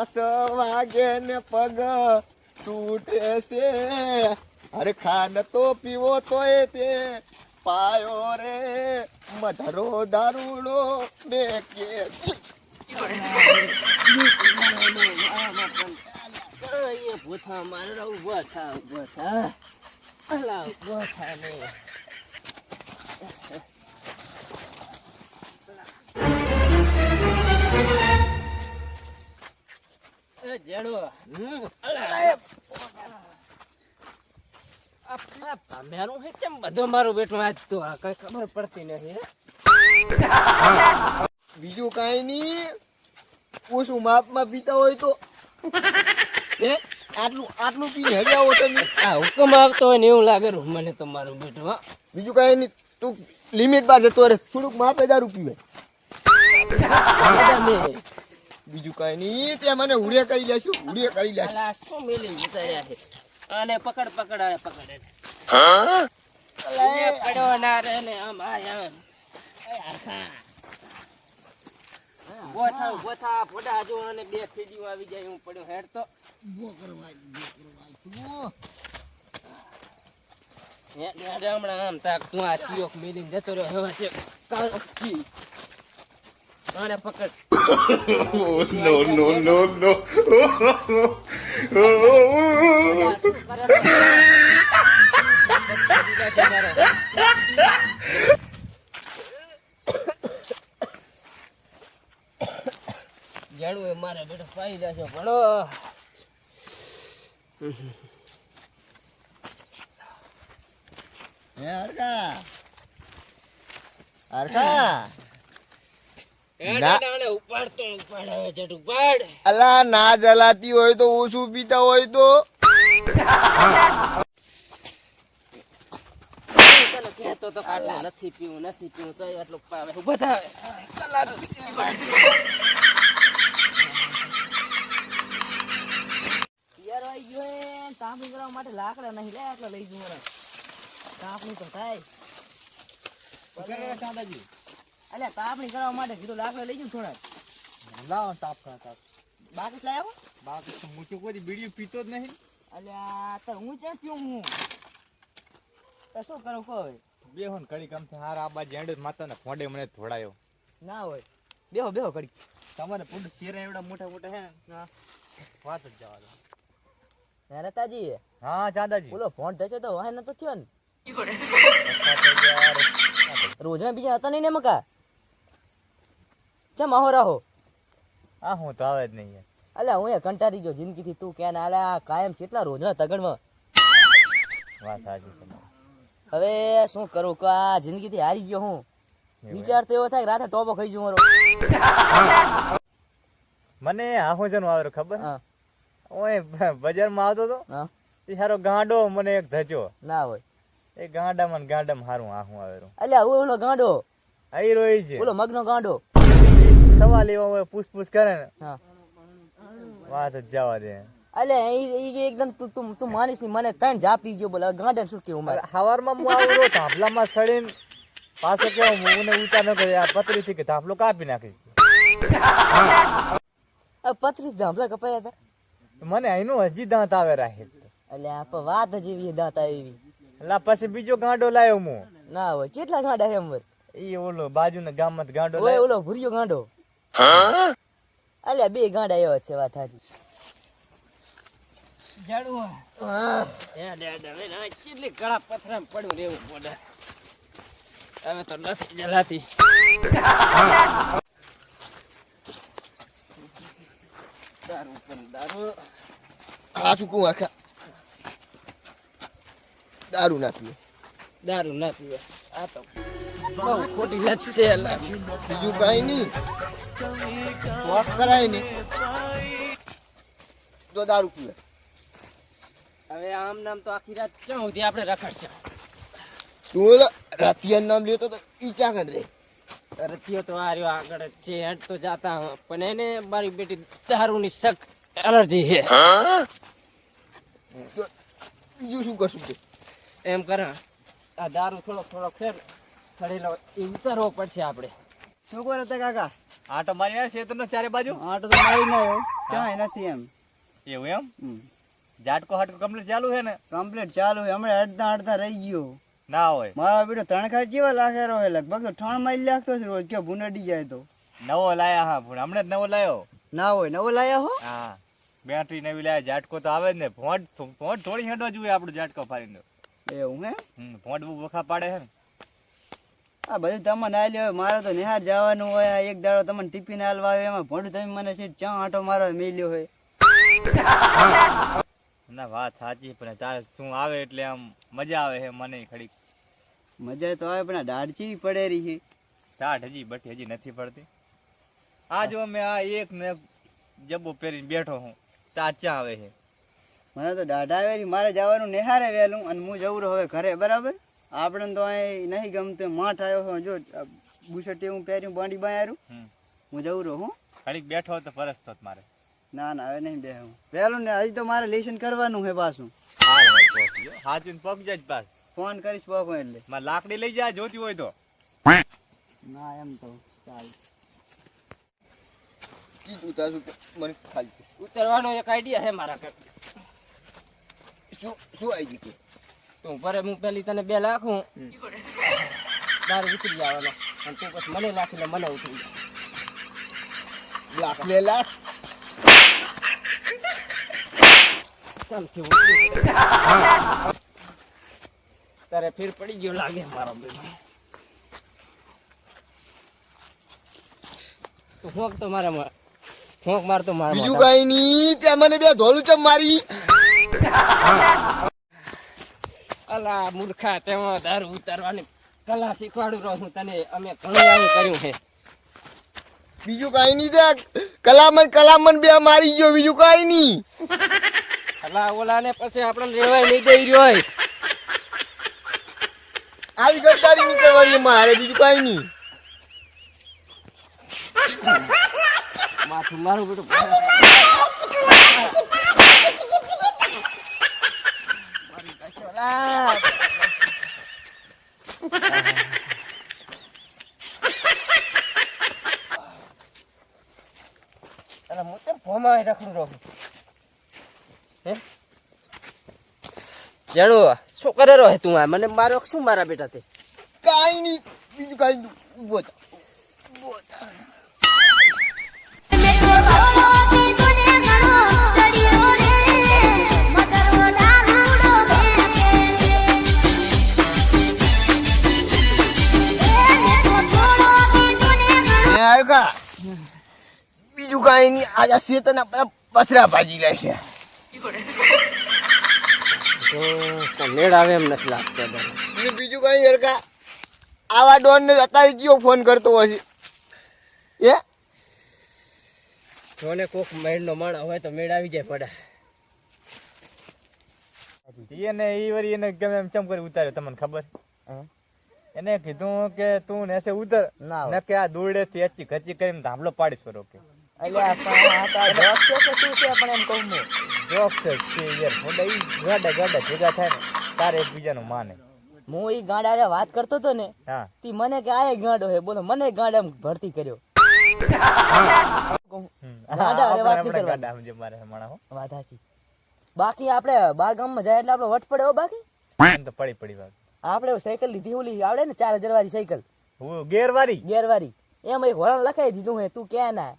દસ વાગે ને પગ તૂટે છે. અરે ખાન તો પીવો તોય તે. પાયો રે મધરો દારૂડો બે કે ભૂથા મારે ઊભો થા ઊભો થા. ઊભો થા ને. એ જેડો. હમ. અલા. આ ભમેરું હે કેમ બધો મારું બેટું આજ તો આ કઈ ખબર પડતી નથી? બીજું કાંઈ નહીં. ઓછું માપમાં પીતા હોય તો. હે? આટલું આટલું પીને હજી આવો તમે. આ હુકમ આવતો હોય ને એવું લાગે મને તમારું મારું બેટું હા. બીજું કાંઈ નહીં. તું લિમિટ બાર જતો રે થોડુંક માપે દારૂ પીવે. બીજું કઈ નહીં. તે મને ઉડે કરી લેશું ઉડે કરી લેશું મેલી છે? અને પકડ પકડ પડ્યો ના રે ને આમ આય જો અને બે થેલીઓ આવી જાય હું પડ્યો હેડ તો. હેડ, હેડ હમણાં આમ તાક તું આ ચિયોક મેલીને જતો રહ્યો હવે છે કાળકી. આને પકડ નો નો નો નો આ શું કરે છે? બીજા છે મારે. જાણવું એ મારે બેટો પાઈ જશે ભણો હે હરકા હરકા અલા ના જલાતી હોય તો ઓછું પીતા હોય તો? નથી પીવું નથી પીવું કરવા માટે લાકડા નહીં લે એટલે લઈ જવું મને તાપણી તો થાય. અલ્યા તાપણી કરવા માટે કીધું લાકડા લઈ જઉં થોડા લાવ તાપ કર તાપ. બાકસ લઈ આવો બાકી તો હું તો કોઈ બીડી પીતો જ નહીં. અલ્યા તો હું ચેમ પીઉં હું? તો શું કરું કહો હવે? બે હોન કડી કામથી હાર આબા જેંડ માતાને ફોડે મને થોડાયો ના હોય. બેહો બેહો કડી તમારે પુડ શેરા એવડા મોટા મોટા હે ને? હા. વાત જ જવા દો. હે રતાજી હા ચાંદાજી. બોલો ફોન થયો તો વાહન નતો થયો ને? રોજના બીજા હતા નહીં ને મકા ચમ આહો રાહો? આ હું તો આવે જ નહીં. અલ્યા હું એ કંટારી ગયો જિંદગીથી. તું કે ને આ કાયમ કેટલા રોજના તગડમાં? વાત સાચી હવે શું કરું? કે આ જિંદગીથી હારી ગયો હું. વિચાર તો એવો થાય કે રાતે ટોપો ખાઈ જઉં મારો. મને આહો જનું આવે ખબર ઓય બજારમાં આવતો તો? એ હારો ગાંડો મને એક ધજો ના હોય. એ ગાંડામાં ને ગાંડામાં હારું આહું આવેલું અલ્યા ઓલો ગાંડો. આઈ રોઈ છે. ઓલો મગનો ગાંડો. સવાલ એવા હોય પૂછપૂછ કરે ને. હા. વાત જ જવા દે. ઈ ઈ એકદમ તું તું તું માનીશ નહીં મને ત્રણ ઝાપટી ગયો બોલા ગાંડા શું કેવું મારે? હવારમાં હું આવું ધાફલામાં સડીને પાછો કેવો હું મને ઉતાર ન કરે આ પતરી થી કે ધાફલો કાપી નાખી આ પત્રી ધાંભલા કપાયા હતા મને એનું હજી દાંત આવે રાખે એટલે આપ વાત જ એવી દાંત આવી. એટલે પછી બીજો ગાંડો લાવ્યો હું. ના હોય કેટલા ગાંડા હે અમર ઓલો ઓલો બાજુના ગામમાં માં ગાંડો ઓલો ભૂરિયો ગાંડો. અલ્યા બે ગાંડા એવા છે વાત હાજી હવે કેટલી ગળા પથરા પડ્યું રહેવું પડે. હવે તો નથી જલાતી. દારૂ પણ દારૂ. આ ચૂકું આખા? દારૂ ના પીવે દારૂ ના પીવે આ તો બહુ ખોટી લત છે બીજું કઈ નહીં. શોખ કરાય ને તો દારૂ પીવે. હવે આમ નામ તો આખી રાત ક્યાં સુધી આપણે રખડશે? તું ઓલા રાતિયા નામ લ્યો તો ઈ ચા કર રે રતિયો તો આ રહ્યો આગળ જ છે હેડ તો જાતા હા. પણ એને મારી બેટી દારૂની સખ્ત એલર્જી છે. બીજું શું કરશું એમ કરા આ દારૂ થોડોક થોડોક છે ને, ચડેલો એ ઉતારવો પડશે આપણે. શું કરો તે કાકા? આટો મારી છે ખેતરનો ચારે બાજુ. આટો તો મારી ના આવ્યો ક્યાંય નથી એમ. એવું એમ? જાટકો હાટકો કમ્પ્લીટ ચાલુ છે ને? કમ્પ્લીટ ચાલુ છે. હમણાં અડધા અડધા રહી ગયો. ના હોય. મારા બેટો ત્રણ ખાસ જેવા લાખેરો છે? લગભગ તો ત્રણ માઇલ લાગતો છે રોજ. કે ભૂનડી જાય તો. નવો લાયા હા ભૂણ હમણાં જ નવો લાયો. ના હોય. નવો લાયા હો? હા. બેટરી નવી લાયા. જાટકો તો આવે જ ને. ફોટ ફોટ થોડી હેડવા જોઈએ આપણો જાટકો ફાડીને. એવું હે ફોટ બહુ વખા પાડે હે ને. આ બધું તમને હાલ્યો હોય મારે તો નિહાર જવાનું હોય આ એક દાડો તમને ટિફિન હાલવા આવે એમાં ભણું તમે મને સીટ ચા આંટો મારવા મેલ્યો હોય. ના વાત સાચી પણ તારે શું આવે એટલે આમ મજા આવે છે મને ખડી મજા તો આવે પણ આ દાઢ ચીવી પડે રહી છે. ટાઢ હજી બટી હજી નથી પડતી. આ જો મેં આ એક ને જબ્બો પહેરીને બેઠો હું. ટાઢ ચા આવે છે. મને તો દાઢ આવે મારે જવાનું નિહારે વહેલું અને હું જવું હવે ઘરે બરાબર? આપણે તો અહીં નહીં ગમતું માઠ આવ્યો જો આ બુશર્ટ હું પહેર્યું બાંડી બાયારું હું જઉં રહું હું. ખાલી બેઠો તો પરસ તો મારે. ના ના હવે નહીં બે હું પહેલું ને હજી તો મારે લેશન કરવાનું છે પાછું. હાચું પગ જાય પાસ ફોન કરીશ પગ એટલે. મારે લાકડી લઈ જા જોતી હોય તો. ના એમ તો ચાલ. મને ખાલી. ઉતરવાનો એક આઈડિયા છે મારા શું શું આવી ગયું તું ભરે હું પેલી તને બે લાખું. તારે ઉતરી જવાનો. અને તું પછી મને લાખ ને મને ઉતરી જાય લાખ લે લાખ. તારે ફેર પડી ગયો લાગે મારો ભાઈ તું હોક તો મારા માં હોક મારતો મારા બીજું કઈ નહીં ત્યાં મને બે ધોલું ચમ મારી. અલા મૂર્ખા તેમાં દારૂ ઉતારવાની કલા શીખવાડું રહું હું તને અમે ઘણું આવું કર્યું છે. બીજું કઈ નહીં દે કલામન કલામન બે મારી ગયો બીજું કઈ નહીં. અલા ઓલાને પછી આપણે રેવાય નહીં દઈ રહ્યો હોય. આવી ગદ્દારી કરવાની મારે બીજું કઈ નહીં. માથું મારું બેટું. અલા, હું તો ભોમાં રખડું રહું હે? જાણું શું કરે રહે તું મને મારો શું મારા બેટા તે કઈ નહીં બીજું કઈ નહીં ઊભો હે હરખા. બીજું કઈ નહીં આજે શેતના બધા પથરા ભાજી લે તો મેળ આવે એમ નથી લાગતો. બીજું બીજું કઈ હરખા આવા ડોન ને અત્યારે કયો ફોન કરતો હશે એ જોને કોક મેળનો માણસ હોય તો મેળ આવી જાય પડે. એને એ વરી એને ગમે એમ ચમ કરી ઉતાર્યો તમને ખબર? એને કીધું કે તું નેસે ઉતર ના કે આ દોરડે થી અચી ખચી કરીને ધામલો પાડીશ ફરો કે. તો શું છે પણ એમ કહું હું જોક છે યાર. મોટા ઈ ગાડા ગાડા ભેગા થાય ને તારે એકબીજાનું માને. હું ઈ ગાંડા વાત કરતો હતો ને હા. તી મને કે આ ગાંડો હે બોલો મને ગાંડા ભરતી કર્યો. બાકી આપડે બાર ગામમાં જાય એટલે આપડે વટ પડે બાકી? પડી પડી વાત. આપણે સાયકલ લીધી ઓલી આવડે ને ચાર હજાર વાળી સાયકલ? ગેરવારી? ગેર વારી ગેર વાળી એમ એક હોરણ લખાઈ દીધું હે તું ક્યાં ના?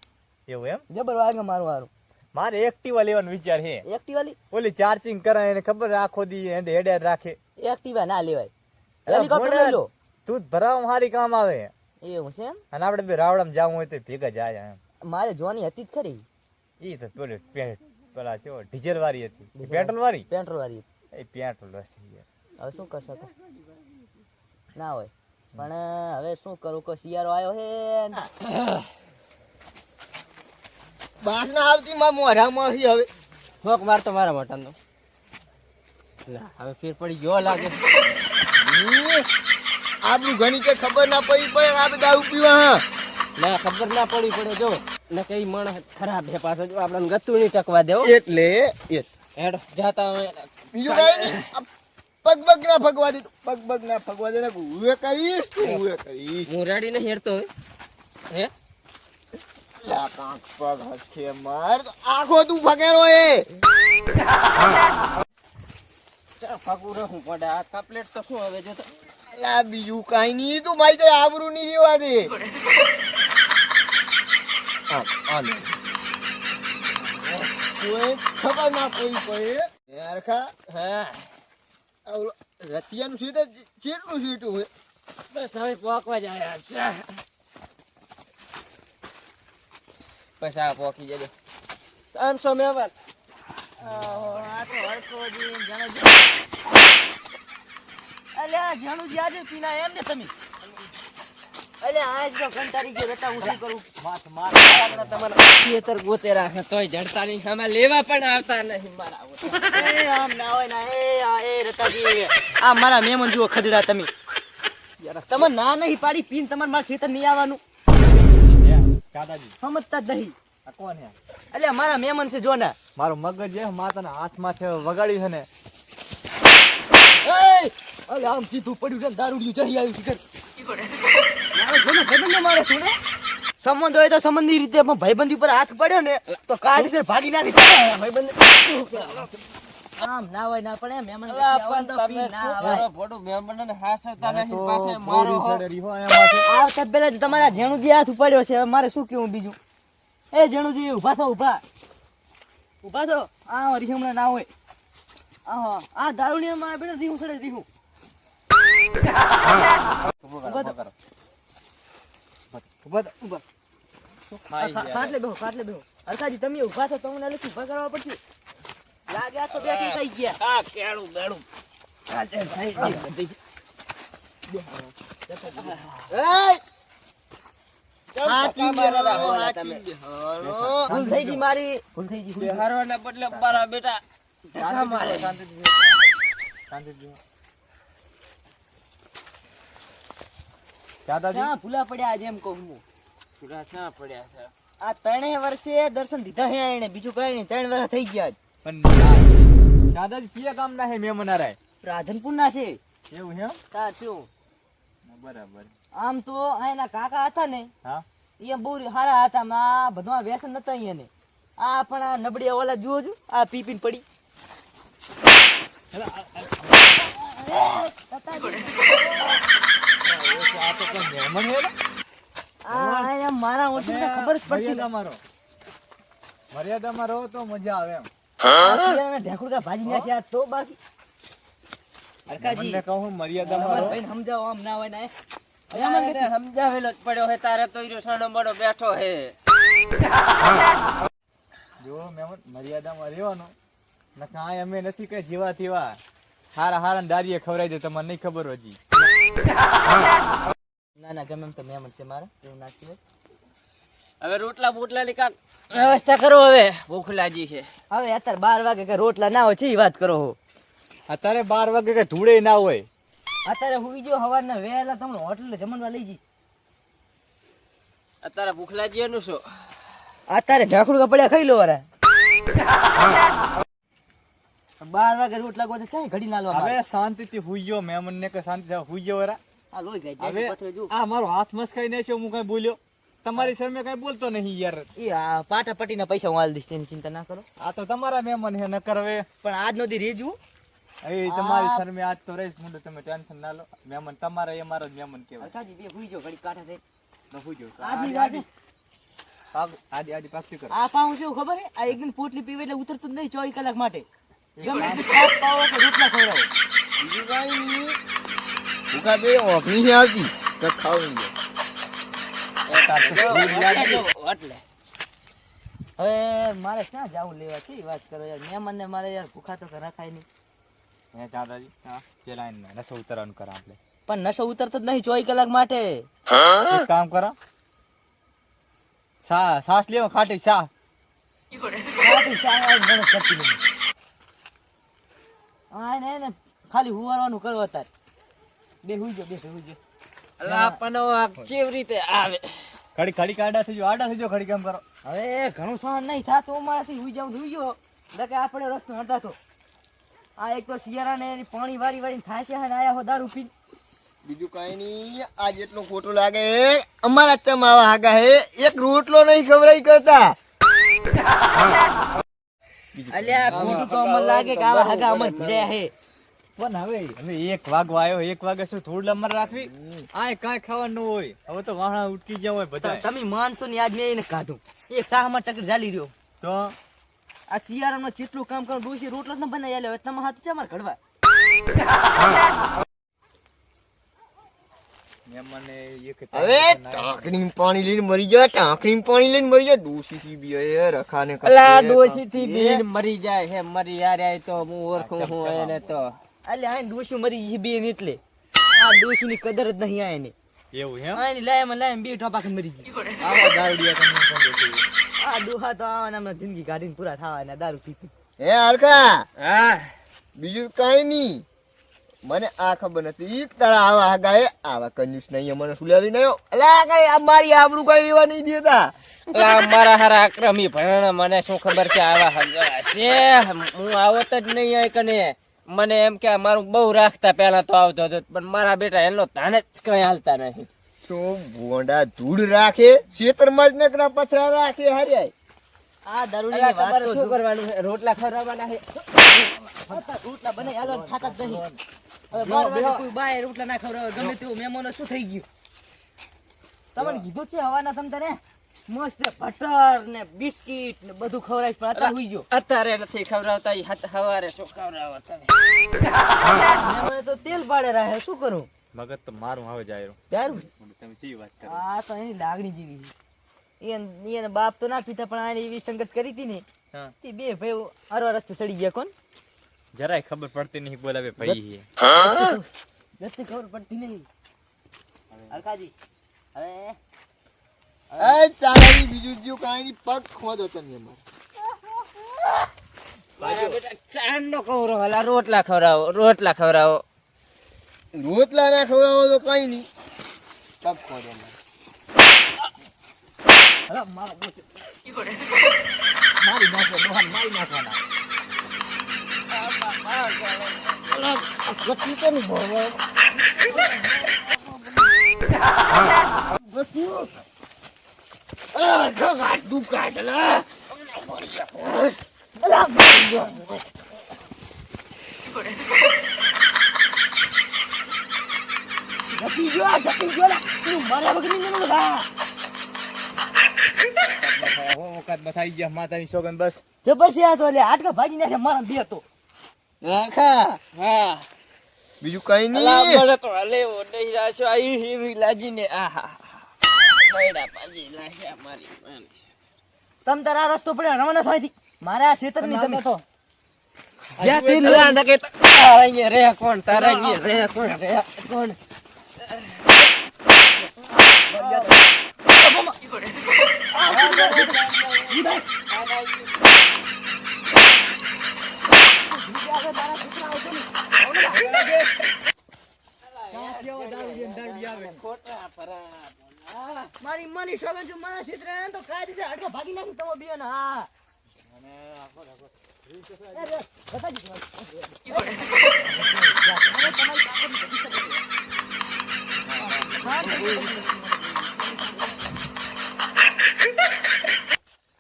એવું એમ? જબર વાગે મારું મારું મારે એક્ટિવા લેવાનો વિચાર છે એક્ટિવા લી ઓલી ચાર્જિંગ કરાય એને ખબર રાખો દી એને હેડે રાખે. એક્ટિવા ના લેવાય. હેલિકોપ્ટર લઈ લો. તું ભરાવા હારી કામ આવે. એવું છે એમ? અને આપણે બે રાવડામાં જવું હોય તો ભેગા જાય એમ. મારે જોવાની હતી જ ખરી. ઈ તો પેલું પેલા છે ડીઝલ વાળી હતી. પેટ્રોલ વાળી પેટ્રોલ વાળી એ પેટ્રોલ હશે. હવે શું કરશો તો? ના હોય. પણ હવે શું કરું? કે શિયાળો આવ્યો હે બાસ ના આવતી માં મોઢામાં હી હવે. ભોક માર તો મારા મોટાનો હવે ફેર પડી ગયો લાગે. આપણું ઘણી કે ખબર ના પડી પડે આ બધા ઉપીવા હા. ના ખબર ના પડી પડે જો. ને કઈ મણ ખરાબ છે પાછો જો આપણને ગતું નહીં ટકવા દેવો. એટલે હેડ જાતા બીજું કઈ નહીં. પગ પગ ના ભગવા દે પગ પગ ના ફગવા દે ને ઉવે કરીશ? ઉવે કરીશ? હું રેડી નહીં હેડતો હે? લા કાંક પગ હસકે માર. તો આખો તું ફકેરો એ. ચા ફાકું પડે. આ કપલેટ તો શું હવે? જો તો બીજું કાઈ નહીં તું મારી તો આબરૂ નહીં રેવા દે. કોઈ ખબર ના કોઈ કોઈ યાર ખા. હા. રતિયાનું સીધે કેટલું સીટું હોય? બસ હવે પોકવા જાય આ પોકી જજો. ત્રણસો મેવાત. આ તો હરખોજી ને જણોજી. અલ્યા જણુજી આજે પીના એમ ને તમે? અલ્યા આજ તો કંટાળી ગયો રતા હું શું કરું. માથ માર તમારા ખેતર ગોતે રાખે તોય જડતા નહીં. આમાં લેવા પણ આવતા નહીં મારા આમ ના હોય ના એ આ આ મારા મેમન જુઓ ખદડા તમે. તમે ના નહીં પાડી પીન તમારે મારા ખેતર નહીં આવવાનું. દાદાજી સમજતા જ નહીં. કોણ હે અલ્યા મારા મહેમાન છે જો ના. મારો મગજ જે માતાના હાથમાં છે વગાડ્યું છે ને. એય! આમ સીધું પડ્યું છે ને દારૂડિયું ચડી આવ્યું છે ઘર. મારો જોને ભાઈબંધને મારે શું ને? સંબંધ હોય તો સંબંધની રીતે ભાઈબંધી પર હાથ પડ્યો ને તો કાયદેસર ભાગી નાખી ભાઈબંધ આમ ના હોય ના પણ મહેમાન પછી આવવાનું તો પી ના આવાય. ભોડું મેમ્બરને હાસવતા નહીં તો પાસે મારો એમાંથી. આવતા પહેલા તમારા જેણુજી હાથ ઉપાડ્યો છે મારે શું કેવું બીજું એ જેણુજી ઊભા થો ઊભા ઊભા થો આ રીહ હમણાં ના હોય આ આ દારૂડિયા માં બેટા રીહું સડે રીહું ઊભા થો. ઊભા થો ઊભા. મારી. ખાટલે બેહો ખાટલે બેહો અરકાજી તમે ઊભા થો તમને લખી ઊભા કરવા પડશે તો થઈ ગયા. કેળું બેળું. ભૂલ ભૂલ ભૂલ ભૂલા પડ્યા જેમ કહું હું? ક્યાં પડ્યા છે? આ ત્રણેય વર્ષે દર્શન દીધા હે એને બીજું કઈ નહીં. ત્રણ વર્ષ થઈ ગયા પણ દાદાજી કયા ગામના હે મેમન મનારાય રાધનપુર ના છે. એવું હે સાચું. બરાબર. આમ તો એના કાકા હતા ને હા? એ બહુ સારા હતા માં આ વ્યસન નતા અહીંયા ને. આ પણ આ નબળી ઓલા જુઓ છો આ પીપીન પડી. ને? મારા ઓછું ખબર જ પડતી તમારો. મર્યાદામાં રહો તો મજા આવે એમ. આ ઢેકુડા ભાજી નાખ્યા તો બાકી. હરકાજી કહું મર્યાદામાં અમારા સમજાવો આમ ના હોય ને સમજાવેલો જ પડ્યો હે તારે તો ઈરો સાનો બડો બેઠો હે. જો મહેમાન મર્યાદામાં રહેવાનું. નકર આ અમે નથી કઈ જીવા તેવા હારા હારા દારીએ ખવડાવી દે તમને નહીં ખબર હજી. ના ના ગમે એમ તો મેમન છે મારે. એવું નાખી હવે રોટલા બોટલા ની કાંક વ્યવસ્થા કરો હવે ભૂખ લાગી છે. હવે અત્યારે બાર વાગે કે રોટલા ના હોય છે એ વાત કરો હો. અત્યારે બાર વાગે કઈ ધૂળે ના હોય. અત્યારે હુઈ જો સવારના વહેલા તમને હોટલે જમણવા લઈ જઈ અત્યારે ભૂખ લાગી એનું શું? અત્યારે ઢાકડું કપડ્યા ખાઈ લો વારા. બાર વાગે રોટલા ગોતે ચાય ઘડી ના લો હવે શાંતિથી હુઈ ગયો મેમન ને કે શાંતિ હુઈ ગયો વરા. આ લોઈ ગઈ હવે જાય પથરે જો આ મારો હાથ મસ્કાઈ નાખ્યો હું કઈ બોલ્યો? તમારી સામે કઈ બોલતો નહીં યાર. ઈ આ પાટા પટીના પૈસા હું આલી દઈશ તેની ચિંતા ના કરો. આ તો તમારા મહેમાન હે ન કરવે પણ આજ નો દી રેજુ. એ તમારી શરમે આજ તો રહીશ મુંડો તમે ટેન્શન ના લો. મહેમાન તમારા એ મારો જ મહેમાન કહેવાય. કાજી બે હુઈ જો ઘડી કાંઠા થઈ ન હુઈ જો આજની વાત પાગ આદિ આદિ પાકતી કર. આ પાઉં એવું ખબર હે? આ એક દિન પોટલી પીવે એટલે ઉતરતું નહીં ચોવીસ કલાક માટે. ગમે તે છાશ પાવો કે રોટલા ખવડાવો. બીજું કાંઈ નહીં. ભૂખા બે ઓફ નહીં આવતી તો ખાવું એટલે હવે મારે ક્યાં જવું લેવા છે. વાત કરો યાર મેં મને મારે યાર ભૂખા તો રખાય નહીં. ખાલી હુવારવાનું કરો અત્યારે બે હુઈ જો. બે હુઈ જો આપણને કેવી રીતે આવે? ઘડી ખડી કાડા થઈ આડા થઈ જો ખડી કેમ કરો. હવે ઘણું સહન નહીં થાતું મારાથી હુઈ જાઉં હુઈ ગયો કે આપણે રસ્તો હટાતો આ એક તો શિયાળાને એની પાણી વારી વારી થાય છે અને આયા હો દારૂ પી બીજું કઈ નહીં આ જેટલો ખોટો લાગે અમારા ચમ આવા હાગા હે એક રોટલો નહીં ખવરાઈ કરતા. અલ્યા ખોટું તો અમને લાગે કે આવા હગા અમને ભર્યા હે પણ હવે હવે એક વાગો વાયો એક વાગે શું થોડું લમર રાખવી? આય કાંઈ ખાવાનું હોય. હવે તો વાહણા ઉટકી જ્યાં હોય બધા તમે માનસો ને આજ મેં એને કાઢું. એક સાહમાં ટકર ચાલી રહ્યો. તો? આ શિયાળામાં જેટલું કામ કરું ડોસી રોટલો ન બનાવી આલ્યો હવે તમે હાથ કડવા હવે પાણી લઈને મરી જાય ટાંકણી પાણી લઈને મરી જાય ડોસી થી બી રખાને. અલા ડોશી થી બીન મરી જાય હે મરી યાર તો હું ઓળખું હું એને તો. અલ્યા આ ડોસી મરી ગઈ બે એટલે. આ ડોસી ની કદર જ નહીં આ એને. એવું હે આ એની લાયમાં લાયમાં બે ઠોપા મરી ગઈ. આવા દારૂડિયા તમને? આ ડોહા તો આવાના હમણાં જિંદગી કાઢીને પૂરા થવાના દારૂ પી પી. હે હરખા હા. બીજું કાઈ નહીં. મને આ ખબર નથી. એક તારા આવા હાગા હે આવા કંજૂસ નહીં મને સુલાવી નયો અલા કઈ આ મારી આબરૂ કઈ લેવા નહીં દેતા. અલા મારા હારા અક્રમી ભણ મને શું ખબર કે આવા હગા છે? હું આવત જ નહીં આય કને. મને એમ કે મારું બહુ રાખતા પહેલા તો આવતો હતો પણ મારા બેટા એનો તાને જ કઈ હાલતા નથી તો ભોંડા ધૂળ રાખે ખેતરમાં જ નકરા પથરા રાખે હર્યાય આ દારૂની વાત તો શું કરવાનું છે? રોટલા ખવડાવવાના છે? રોટલા બને હાલો ખાતા જ નહીં. હવે બાર કોઈ બાય રોટલા ના ખવડાવે ગમે તેવું મહેમાનો શું થઈ ગયું? તમને કીધું છે હવાના તમ તારે મસ્ત બટર ને બિસ્કિટ ને બધું ખવડાવીશ પણ અત્યારે હુઈ ગયો. અત્યારે નથી ખવડાવતા ઈ હત- હવારે શું ખવડાવો તમે? તો તેલ પાડે રહે શું કરું? મગજ તો મારું આવે જાય તારું? તમે ચી વાત કરો. આ તો એની લાગણી જેવી એને એને બાપ તો ના પીતા પણ આને એવી સંગત કરી હતી ને હા. તે બે ભાઈ અરવા રસ્તે સડી ગયા કોણ? જરાય ખબર પડતી નહીં બોલાવે ભાઈ હા નથી ખબર પડતી નહીં. અલકાજી હવે એ ચાલાવી બીજું જો કાંઈ પગ ખોદો તમે અમારે. ચાંદનો કવરો હલા રોટલા ખવડાવો રોટલા ખવડાવો. રોટલા ના ખવડાવો તો કઈ નહીં. પગ ખોદો અમારે. મારો મારી નાખો ડોહાને મારી નાખવાના. આ લા. તું મારા નહીં. હું વખત બતાવી ગયા માતાની સોગન બસ જબર છે આ તો લે આટકા ભાજી નાખે મારા બે તો આખા હા બીજું કઈ નહીં મને તો હલે એવો નહીં રાશો હીવી લાજીને આહા તમ તારા રસ્તો પડે રવાના થવાથી મારા આ ખેતરની તમે તો. અલા નકે તો તારા અહીંયા રે કોણ તારા અહીંયા રે કોણ રે કોણ? ખોટા પરા મારી મની સોગન જો મારા ને તો કાયદેસર આટકા ભાગી નાખી તમે બે ને હા.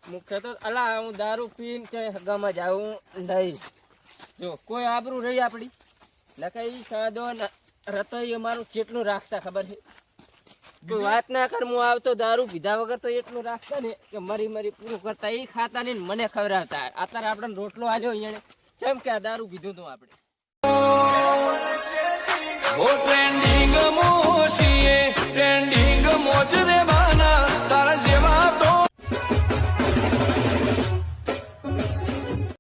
મુખ્ય તો અલા, હું દારૂ પીને કે હગામાં જાઉં નહીં. જો, કોઈ આબરું રહી આપડી નકઈ સાદો રતો રતોઈ અમારું કેટલું રાખશે, ખબર છે? કોઈ વાત ના કર, હું આવતો દારૂ પીધા વગર તો એટલું રાખતા ને કે મરી મરી પૂરું કરતા એ ખાતા ને મને ખબર ખવડાવતા. અત્યારે આપણને રોટલો આજો અહીંયા. ચમ કે આ દારૂ પીધું તો આપણે. ટ્રેન્ડિંગ ટ્રેન્ડિંગ મોજ રે બાના, તારા